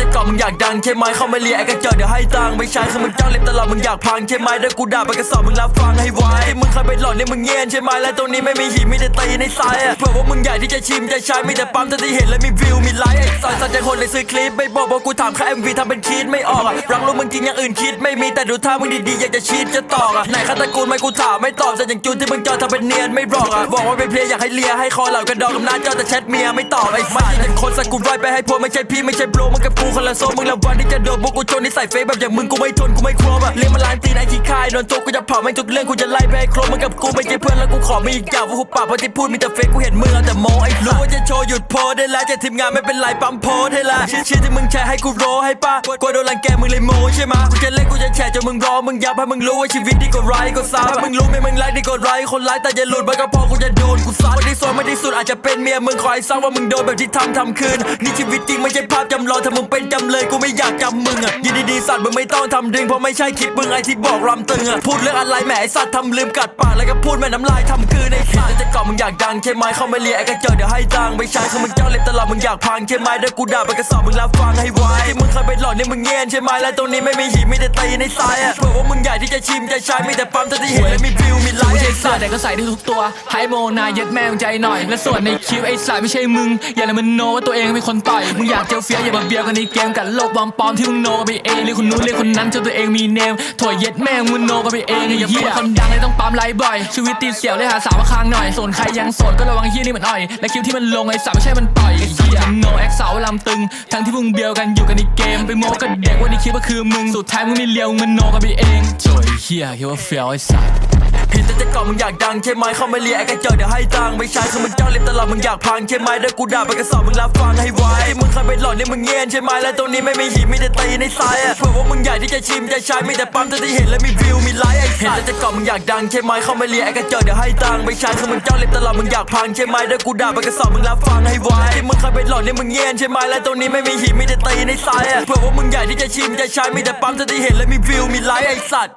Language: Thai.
ต่ก่อนมึงอยากดังใช่ไหมเข้ามาเลียไอ้กระเจิดเดี๋ยวให้ตังค์ไม่ใช่คือมึงจ้างเล็บตลอดมึงอยากพังใช่ไหมเดี๋ยวกูด่าไปกระสอบมึงรับฟังให้ไวที่มึงเคยไปหลอนเนี่ยมึงเงียนใช่ไหมและตรงนี้ไม่มีหินมีแต่ตีในทรายอะเผื่อว่ามึงใหญ่ที่จะชิมจะใช้มีแต่ปั๊มที่เห็นและมีวิวมีไลค์ไอ้ซอยสัตว์ใจคนเลยซื้อคลิปไม่บอกว่ากูถามแค่ MV ทำเป็นคิดไม่ออกอะรักรู้มึงจริงอย่างอื่นคิดไม่มีแต่ดูท่ามึงดีๆอยากจะชีดจะตอกอะไหนข้าตระกูลไม่กูถามไม่ตอบแต่อย่างจูนที่มึงจอทำเป็นเนียนไม่บอกอะบอกว่าเป็นเพลงอยากให้เลียให้คอเหล่ากระดองกับหน้าจอแต่แชทเมียไม่ตอบไอ้สัตว์คนสกุลไว้ไปให้พวกไม่ใช่พี่ไม่ใช่โบรมึงกับกููคนละโซ่มึงละวันที่จะโดนพวกกูจนนิสัยเฟซแบบอย่างมึงกูไม่ทนกูไม่ครบอะเรียกมาล้านตีนไอ้ขี้คายโดนตัวกูจะเผาไม่งทุกเรื่องกูจะไล่ไปให้ครบมึงกับกูไม่ใช่เพื่อนแล้วกูขอมีอีกอย่างว่าหุบปากเพราะที่พูดมีแต่เฟซกูเห็นมึงเอาแต่โมไอ้รู้ว่าจะโชว์หยุดโพสได้แล้วจะทีมงานไม่เป็นไรปั๊มโพสให้ละชื่อชื่อที่มึงแชร์ให้กูโรให้ป้ากลัวโดนรังแกมึงเลยโมใช่ไหมกูจะเล่นกูจะแชร์จนมึงร้องมึงยับให้มึงรู้ว่าชีวิตดีกว่าไรก็ซ้ำมึงรู้ไหมมึงไลค์ดีกว่าไรคนไลค์แต่อย่าหลุดมันก็พอกูจะโดนกูซัดไม่ได้โซนไม่ได้สุดอาจจะเป็นเมียมึงคอยซ้ำว่ามึงโดนแบบที่ทำทำคืนนี่ชีวิตจริงไม่ใช่ำลองถ้ามึงเป็นจำเลยกูไม่อยากจำมึงอะยินดีๆสัตว์มึงไม่ต้องทำดึงเพราะไม่ใช่คลิปมึงไอที่บอกรำตึงอะพูดเรื่องอะไรแหมไอสัตว์ทำลืมกัดปากแล้วก็พูดแม่น้ำลายทำคืนไอ้สัตว์จะก่อมึงอยากดังใช่ไหมเข้ามาเลียไอ้กระเจิดเดี๋ยวให้ตังไม่ใช่คือมึงเจ้าเล็บตลอดมึงอยากพังใช่ไหมเดี๋ยวกูด่าไปกระสอบมึงรับฟังให้ไวที่มึงเคยไปหลอนเนี่ยมึงเงียนใช่ไหมและตรงนี้ไม่มีหินมีแต่ตีในทรายอะเผื่อว่ามึงใหญ่ที่จะชิมจะใช้มีแต่ปั๊มเท่าที่เห็นและมีวิวมีไลไแต่ก็ใส่ได้ทุกตัวไฮโมนาเย็ดแม่งใจหน่อย และส่วนในคลิปไอ้สัตว์ไม่ใช่มึง อย่าเลยมันโนว่าตัวเองเป็นคนต่อย มึงอยากเจอเฟียอย่ามาเบียวกันในเกมกันโลกปลอมที่มึงโนกันไปเองเรียกคนนู้นเรียกคนนั้นจนตัวเองมีเนมถั่วเย็ดแม่งมึงโนกันไปเองไอ้เหี้ยคนดังเลยต้องปั๊มไลค์บ่อยชีวิตตีเสียวเลยหาสาวมาค้างหน่อยส่วนใครยังโสดก็ระวังเหี้ยนี่มันอ่อย และคลิปที่มันลงไอ้สัตว์ไม่ใช่มันต่อยไอ้เหี้ยโนแอคสาวลำตึง ทั้งที่มึงเบียวกันอยู่กันในเกมไปโมกับเด็กว่านี่คิดว่าคือมึงสุดท้ายมึงไม่เลียวมึงโนกันไปเองโจยเหี้ยคิดว่าเฟียวไอ้สัต ว์เห็นแต่จะก่อนมึงอยากดังใช่ไหมเข้ามาเลียไอ้กระเจิดเดี๋ยวให้ตังไม่ใช่คือมึงเจ้าเล็บตลอดมึงอยากพังใช่ไหมเดี๋ยวกูด่าไปกระสอบมึงรับฟังให้ไวที่มึงเคยไปหลอนเนี่ยมึงเงียนใช่ไหมและตรงนี้ไม่มีหินมีแต่ตีในทรายอะเผื่อว่ามึงใหญ่ที่จะชิมจะใช้มีแต่ปั๊มเท่าที่เห็นและมีวิวมีไลค์ไอ้สัตว์เห็นแต่จะก่อนมึงอยากดังใช่ไหมเข้ามาเลียไอ้กระเจิดเดี๋ยวให้ตังไม่ใช่คือมึงเจ้าเล็บตลอดมึงอยากพังใช่ไหมเดี๋ยวกูด่าไปกระสอบมึงรับฟังให้ไวที่มึงเคยไปหลอนเนี่ยมึงเงียนใช่ไหมและตรงนี้ไม่มีหินมีแต่ตีในทรายอะเผื่อว่ามึงใหญ่ที่จะชิมจะใช้มีแต่ปั๊มเท่าที่เห็นและมีวิวมีไลค์ไอ้สัตว์